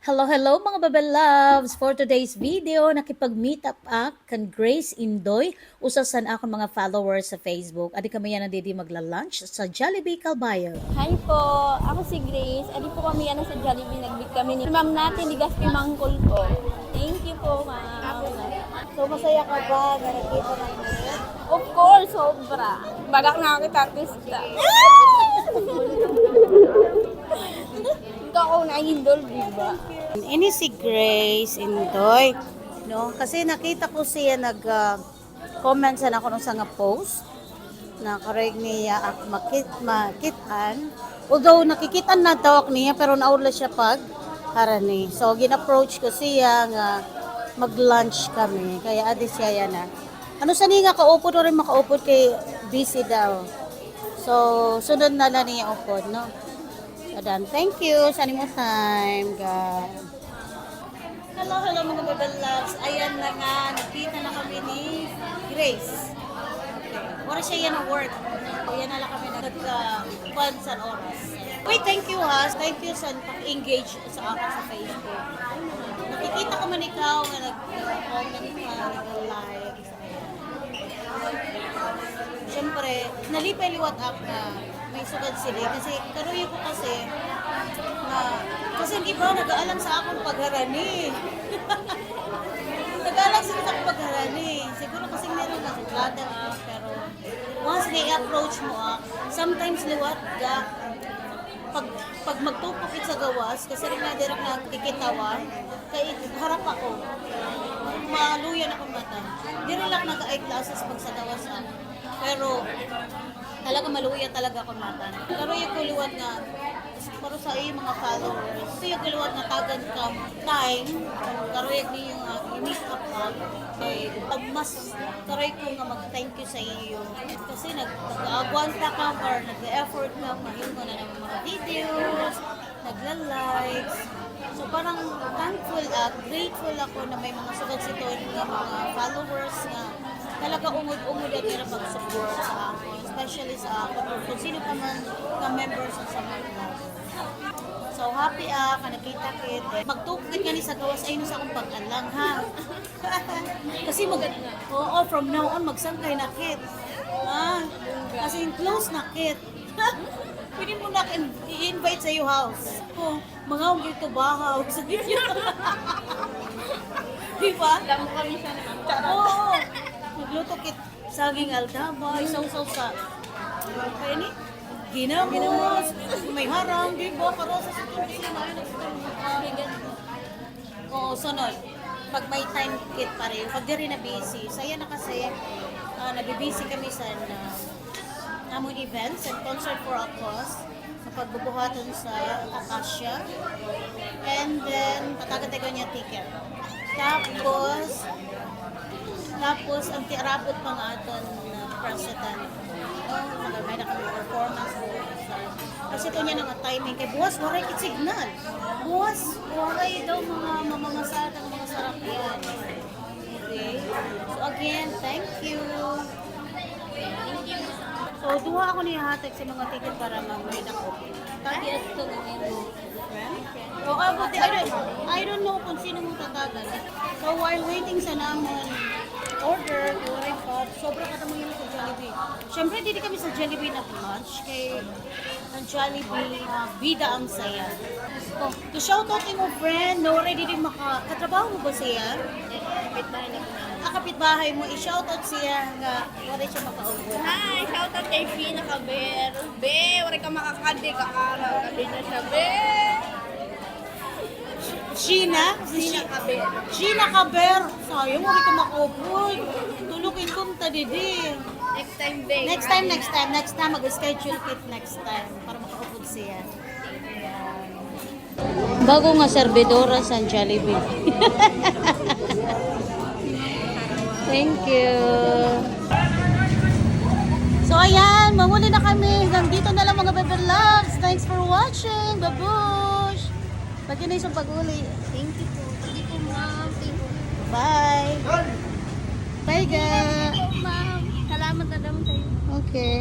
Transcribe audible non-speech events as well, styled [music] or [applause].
Hello, hello mga Babel Loves! For today's video, nakipag-meet up ak kan Grace Indoy, usasan akong mga followers sa Facebook. Adi kami yan nandidi magla-lunch sa Jollibee Calbayo. Hi po, ako si Grace. Adi po kami yan sa Jollibee. Nag-meet kami ni Ma'am natin ni Gaspi Mangkol po. Thank you po, ma'am. So, masaya ka ba na nakita na Of course, sobra. Bagak na kita, artista. [laughs] Ikaw ako naindol, di ba? Ini si Grace Indoy, no? Kasi nakita ko siya nag ah, comment sa ako nung sa post na kareg niya ak makit makitan. Although nakikitan na tawak niya pero naula siya pag harani. So gin-approach ko siya nga mag-lunch kami. Kaya adi siya yan na. Ano sa niya kaupod o rin makaupod kay busy daw. So sunod na lang niya upod, no? Adan, thank you sa mo time, guys. Hello, hello mga Babel Loves. Ayan na nga, nakita na kami ni Grace. Wala siya yan ang work. Ayan na lang kami nagka-fun sa oras. Wait, thank you ha. Thank you sa pag-engage sa akin sa Facebook. Nakikita ko man ikaw na nag-comment ka, nag-like. Siyempre, nalipay liwat up na may sugad sila. Kasi karuyo ko kasi na kasi hindi ba nag-aalam sa akong pagharani. [laughs] nag-aalam sa akong pagharani. Siguro kasi meron na suklatan ah, pero once na-approach mo ah, sometimes liwat ka pag pag magtupokit sa gawas kasi rin na direct na kikitawa kay harap ako maluyan ako mata dire lang nag-eye glasses pag sa gawas ah. Pero talaga maluya talaga ako mata. Pero yung kuluwat nga para sa iyo mga followers so yung kuluwat nga tagan ka time karoy ni yung uh, i-meet up ka kay pag mas ko nga mag-thank you sa iyo. Kasi nag nag-agwanta ka or nag-effort ka mahimo na ng mga videos nagla-likes. So parang thankful at grateful ako na may mga sugat sa nga mga followers nga talaga umud-umud at nila pag-support sa ako. Especially sa ako kung sino pa man na members sa Samar So happy ah, ka nakita kit. Magtukit ka ni sa gawas ay sa akong pag-alang ha. [laughs] Kasi mag Oo, from now on magsangkay na kit. Ha? Kasi close na kit. [laughs] Pwede mo na i-invite sa iyo house. Oh, mga ang dito bahaw. Sabi [laughs] niya. Di ba? Alam mo kami siya na Oo. Magluto kit saging aldaba, isaw-saw sa kaya ni ginamos, may harang, di ba? Para sa sitong sila na yun. Oo, sunod. Pag may time kit pa rin, pag di rin na busy, saya na kasi, uh, nabibisi kami sa na, among events and concert for a cause sa pagbubuhatan sa Acacia. And then, patagatagan niya ticket. Tapos, tapos, ang tiarabot pa nga aton na president. Oh, may na kami performance mo. Kasi niya nga timing. Kay buwas, waray kit signal. Buwas, waray daw mga mamamasada ng mga sarap yan. Okay? So again, thank you. So, duha ako niyahatag sa mga ticket para mamay na ko. Tati at ito na ngayon. O abuti, I don't, I don't know kung sino mong tatagan. So while waiting sa namon order, during pa, sobra ka mo yun sa Jollibee. Siyempre, dito kami sa Jollibee na lunch kay ang Jollibee uh, bida ang saya. Oh, to shout out mo friend, no ready din maka katrabaho mo ba siya? Kapit ba na po Ah, kapitbahay mo, i-shout out siya nga wala siya makaubo. Hi! Shout out kay Fina Kaber. Be, wala ka makakadi ka araw. Kadi na siya, be. Sheena? Fina Kaber. Sheena Kaber. Sayang, wala ka makaubo. Tulukin kong tadidi. Next time, be. Next time, next time, next time, mag-schedule kit next time para makaupod siya. Bago nga servidora sa Jollibee. [laughs] Thank you. So ayan, mamuli na kami. Hanggang dito na lang mga Bebe Loves. Thanks for watching. Babush! Pati na isang pag-uli. Thank you po. Thank you po, ma'am. Thank you. Bye! Bye, ma'am. Salamat na naman sa'yo. Okay.